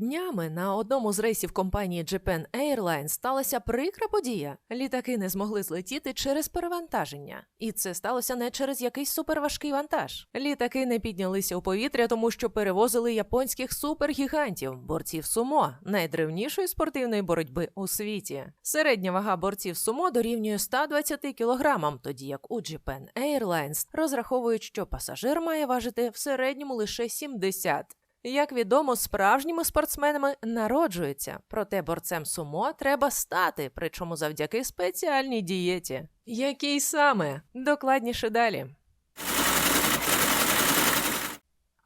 Днями на одному з рейсів компанії Japan Airlines сталася прикра подія. Літаки не змогли злетіти через перевантаження, і це сталося не через якийсь суперважкий вантаж. Літаки не піднялися у повітря, тому що перевозили японських супергігантів, борців сумо, найдревнішої спортивної боротьби у світі. Середня вага борців сумо дорівнює 120 кілограмам, тоді як у Japan Airlines розраховують, що пасажир має важити в середньому лише 70. Як відомо, справжніми спортсменами народжуються, проте борцем сумо треба стати, причому завдяки спеціальній дієті. Якій саме? Докладніше далі.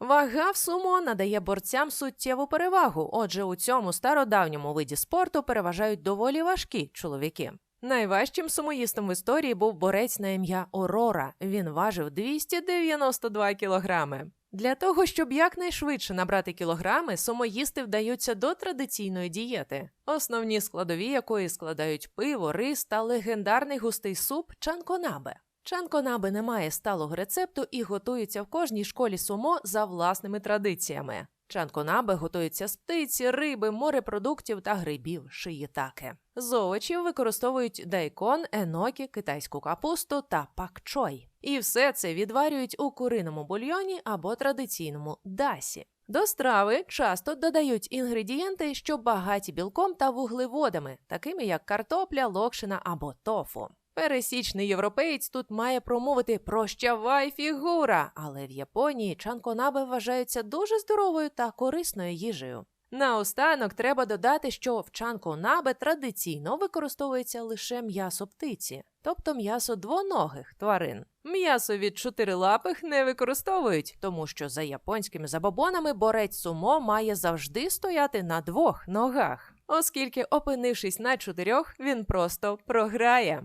Вага в сумо надає борцям суттєву перевагу. Отже, у цьому стародавньому виді спорту переважають доволі важкі чоловіки. Найважчим сумоїстом в історії був борець на ім'я Орора. Він важив 292 кілограми. Для того, щоб якнайшвидше набрати кілограми, сумоїсти вдаються до традиційної дієти, основні складові якої складають пиво, рис та легендарний густий суп чанконабе. Чанконабе не має сталого рецепту і готується в кожній школі сумо за власними традиціями. Чанконабе готується з птиці, риби, морепродуктів та грибів шиїтаке. З овочів використовують дайкон, енокі, китайську капусту та пакчой. І все це відварюють у куриному бульйоні або традиційному дасі. До страви часто додають інгредієнти, що багаті білком та вуглеводами, такими як картопля, локшина або тофу. Пересічний європеєць тут має промовити прощавай фігура, але в Японії чанконабе вважається дуже здоровою та корисною їжею. Наостанок треба додати, що в чанконабе традиційно використовується лише м'ясо птиці, тобто м'ясо двоногих тварин. М'ясо від чотирилапих не використовують, тому що за японськими забобонами борець сумо має завжди стояти на двох ногах, оскільки, опинившись на чотирьох, він просто програє.